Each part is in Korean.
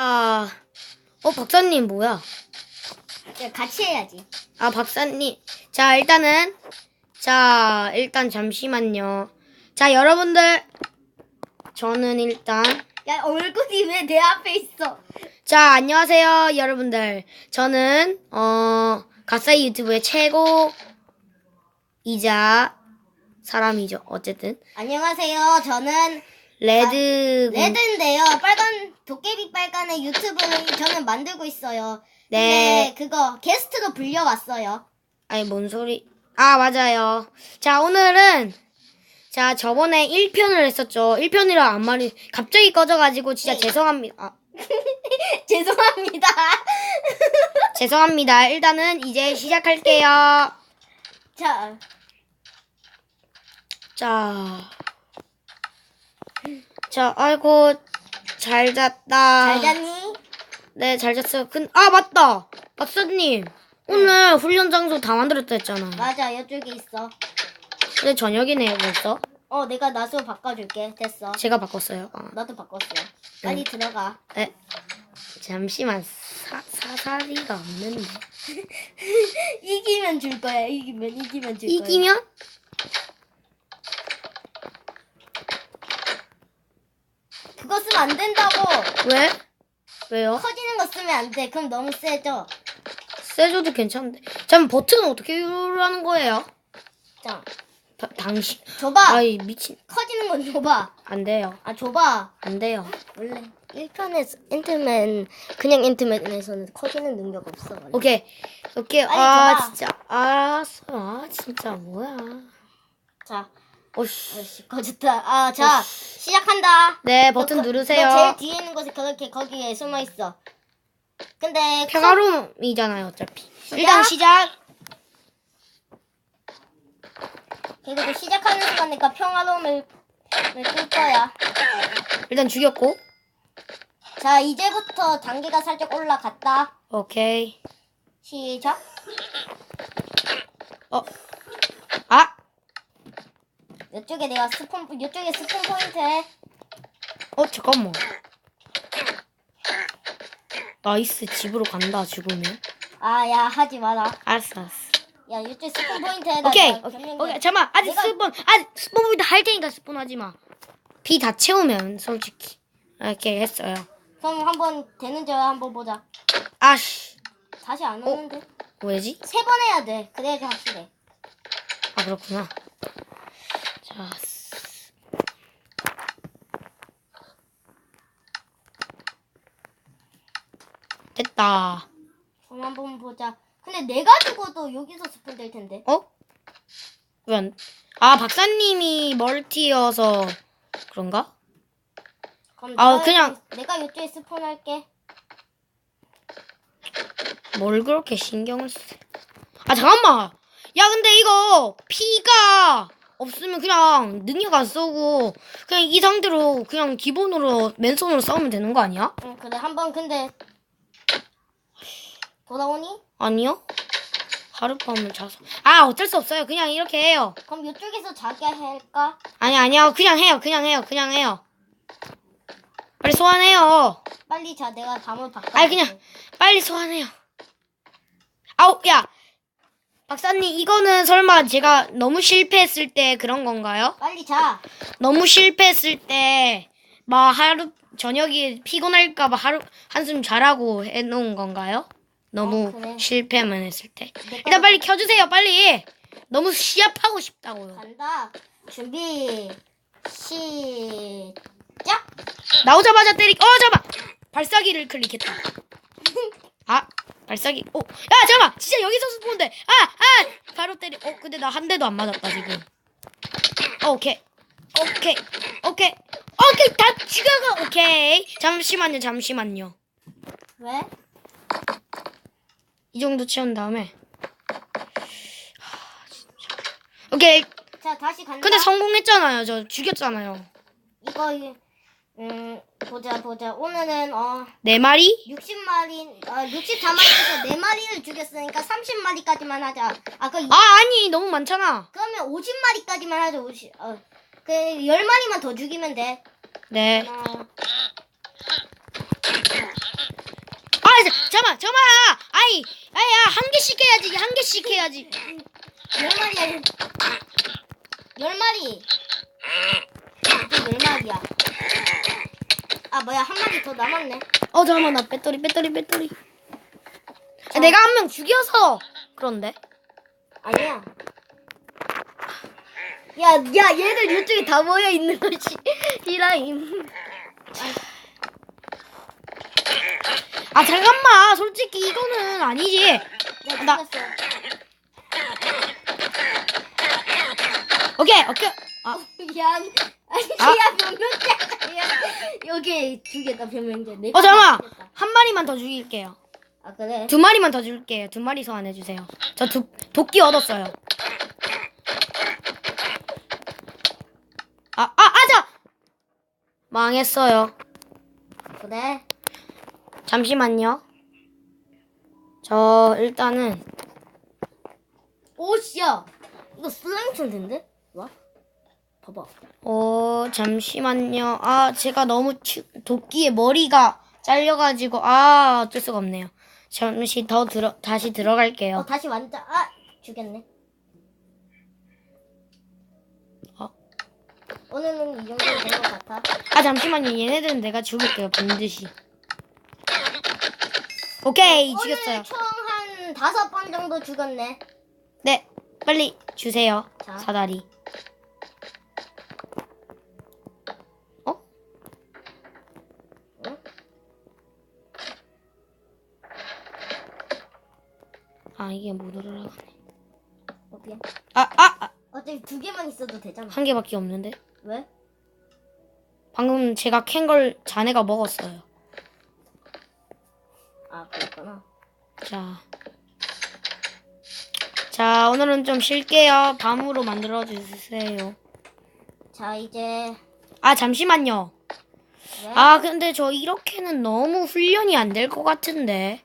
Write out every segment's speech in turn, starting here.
아, 어, 박사님 뭐야? 야, 네, 같이 해야지. 아, 박사님. 자, 일단은, 자, 일단 잠시만요. 자, 여러분들. 저는 일단, 야, 얼굴이 왜 내 앞에 있어? 자, 안녕하세요, 여러분들. 저는, 어, 가사이 유튜브의 최고, 이자, 사람이죠. 어쨌든. 안녕하세요. 저는 레드. 레드인데요. 빨간 도깨비 빨간의 유튜브를 저는 만들고 있어요. 네. 근데 그거 게스트로 불려왔어요. 아니, 뭔 소리. 아, 맞아요. 자, 오늘은, 자, 저번에 1편을 했었죠. 1편이라 안 말이, 갑자기 꺼져가지고, 진짜 네. 죄송합니다. 아, 죄송합니다. 죄송합니다. 일단은 이제 시작할게요. 자, 자. 자, 아이고, 잘 잤다. 잘 잤니? 네, 잘 잤어요. 근, 아, 맞다! 박사님. 오늘 훈련 장소 다 만들었다 했잖아. 맞아, 이쪽에 있어. 근데 저녁이네요, 벌써. 어, 내가 나수 바꿔줄게. 됐어. 제가 바꿨어요. 아, 나도 바꿨어. 빨리 들어가. 에, 잠시만. 사, 사사리가 없는데. 이기면 줄 거야. 이기면, 이기면 줄 거야. 이기면? 그거 쓰면 안 된다고. 왜? 왜요? 커지는 거 쓰면 안 돼. 그럼 너무 세져. 세줘도 괜찮은데. 잠깐 버튼은 어떻게 하는 거예요? 자, 다, 당신. 줘봐. 아이, 미친. 커지는 건 줘봐. 안 돼요. 아, 줘봐. 안 돼요. 원래 1편에서 엔트맨 그냥 엔트맨에서는 커지는 능력 없어. 원래. 오케이. 오케이. 빨리 아, 줘봐. 진짜. 알았어. 아, 진짜 뭐야. 자, 오씨. 아이씨 커졌다. 아, 자, 시작한다. 네, 버튼 너 그- 누르세요. 너 제일 뒤에 있는 곳에 그렇게 거기에 숨어 있어. 근데 평화로움이잖아요, 어차피. 일단 시작. 그리고 시작하는 순간 내가 평화로움을 끌 거야. 일단 죽였고. 자, 이제부터 단계가 살짝 올라갔다. 오케이. 시작. 어. 아! 이쪽에 내가 스폰 이쪽에 스폰 포인트 해. 어, 잠깐만. 나이스, 집으로 간다, 죽으면. 아, 야, 하지 마라. 알았어, 알았어. 야, 이쪽 스폰 포인트 오케이. 내가 오케이. 오케이. 잠깐만. 아직 내가- 스폰, 아직 스폰부터 할 테니까 스폰 하지 마. 비 다 채우면, 솔직히. 이렇게 했어요. 그럼 한번 되는지 한번 보자. 아씨. 다시 안 어? 오는데? 왜지? 세 번 해야 돼. 그래야지 확실해. 아, 그렇구나. 자. 됐다. 그럼 한번 보자. 근데 내가 죽어도 여기서 스폰 될 텐데. 어? 왜 안, 아, 박사님이 멀티여서 그런가? 그럼 아, 내가 그냥- 여기- 내가 이쪽에 스폰 할게. 뭘 그렇게 신경을 쓰. 아, 잠깐만! 야, 근데 이거, 피가 없으면 그냥 능력 안 쓰고, 그냥 이 상태로 그냥 기본으로 맨손으로 싸우면 되는 거 아니야? 응, 그래. 한 번 근데 돌아오니? 아니요? 하룻밤을 자서. 아, 어쩔 수 없어요. 그냥 이렇게 해요. 그럼 이쪽에서 자기 할까? 아니, 아니요. 그냥 해요. 그냥 해요. 그냥 해요. 빨리 소환해요. 빨리 자. 내가 담을 바꿔. 아니, 그냥, 빨리 소환해요. 아우, 야! 박사님, 이거는 설마 제가 너무 실패했을 때 그런 건가요? 빨리 자. 너무 실패했을 때, 막 하루, 저녁이 피곤할까봐 하루, 한숨 자라고 해놓은 건가요? 너무 어, 그래. 실패만 했을 때. 내 일단 빨리 켜주세요, 빨리! 너무 시합하고 싶다고요. 간다. 준비. 시작. 나오자마자 때리, 어, 잠깐만! 발사기를 클릭했다. 아, 발사기, 어, 야, 잠깐만! 진짜 여기서 스폰돼! 아, 아! 바로 때리, 어, 근데 나 한 대도 안 맞았다, 지금. 어, 오케이. 오케이. 오케이. 오케이, 다 죽여가! 오케이. 잠시만요, 잠시만요. 왜? 이 정도 채운 다음에. 하, 진짜. 오케이. 자, 다시 간다. 근데 성공했잖아요. 저 죽였잖아요. 이거 이- 음 보자 보자. 오늘은 어 네 마리? 60마리 어 64마리에서 4마리를 죽였으니까 30마리까지만 하자. 아까 그 아, 아니, 너무 많잖아. 그러면 50마리까지만 하자. 50. 어. 그 10마리만 더 죽이면 돼. 네. 하나 잠깐만, 잠깐만. 아이, 아야, 한 개씩 해야지. 한 개씩 해야지. 열 마리야. 열 마리. 이게 열 마리야. 아 뭐야 한 마리 더 남았네. 어, 잠깐만, 나 배터리, 배터리, 배터리. 아, 내가 한 명 죽여서 그런데. 아니야. 야, 야, 얘들 이쪽에 다 모여 있는 거지. 히라임. 아, 잠깐만. 솔직히 이거는 아니지. 야, 나- 죽였어. 오케이, 오케이. 아, 미안. 아니, 아. 야, 변명자야. 여기 두 개 다, 변명자. 내 어, 잠깐만. 한 마리만 더 죽일게요. 아, 그래? 두 마리만 더 줄게요. 두 마리 소환해 주세요. 저 두, 도끼 얻었어요. 아, 아, 아자! 망했어요. 그래. 잠시만요. 저, 일단은, 오, 씨야. 이거 슬라임 천인데 와? 봐봐. 어, 잠시만요. 아, 제가 너무 추, 도끼에 머리가 잘려가지고, 아, 어쩔 수가 없네요. 잠시 더 들어, 다시 들어갈게요. 어, 다시 완전, 아, 죽였네. 어? 오늘은 이 정도 된것 같아. 아, 잠시만요. 얘네들은 내가 죽일게요. 반드시. 오케이, 죽였어요. 오늘 총 한 다섯 번 정도 죽었네. 네, 빨리 주세요. 자. 사다리. 아, 이게 못 올라가네. 어, 미안. 아, 아, 아, 어차피 두 개만 있어도 되잖아. 한 개밖에 없는데. 왜? 방금 제가 캔 걸 자네가 먹었어요. 아, 그랬구나. 자. 자, 오늘은 좀 쉴게요. 밤으로 만들어 주세요. 자, 이제. 아, 잠시만요. 네. 아, 근데 저 이렇게는 너무 훈련이 안 될 것 같은데.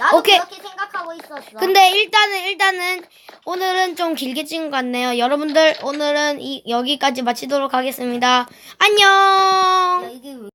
나도 오케이. 그렇게 생각하고 있었어. 근데 일단은 일단은 오늘은 좀 길게 찍은 것 같네요. 여러분들 오늘은 이 여기까지 마치도록 하겠습니다. 안녕. 야, 이게 왜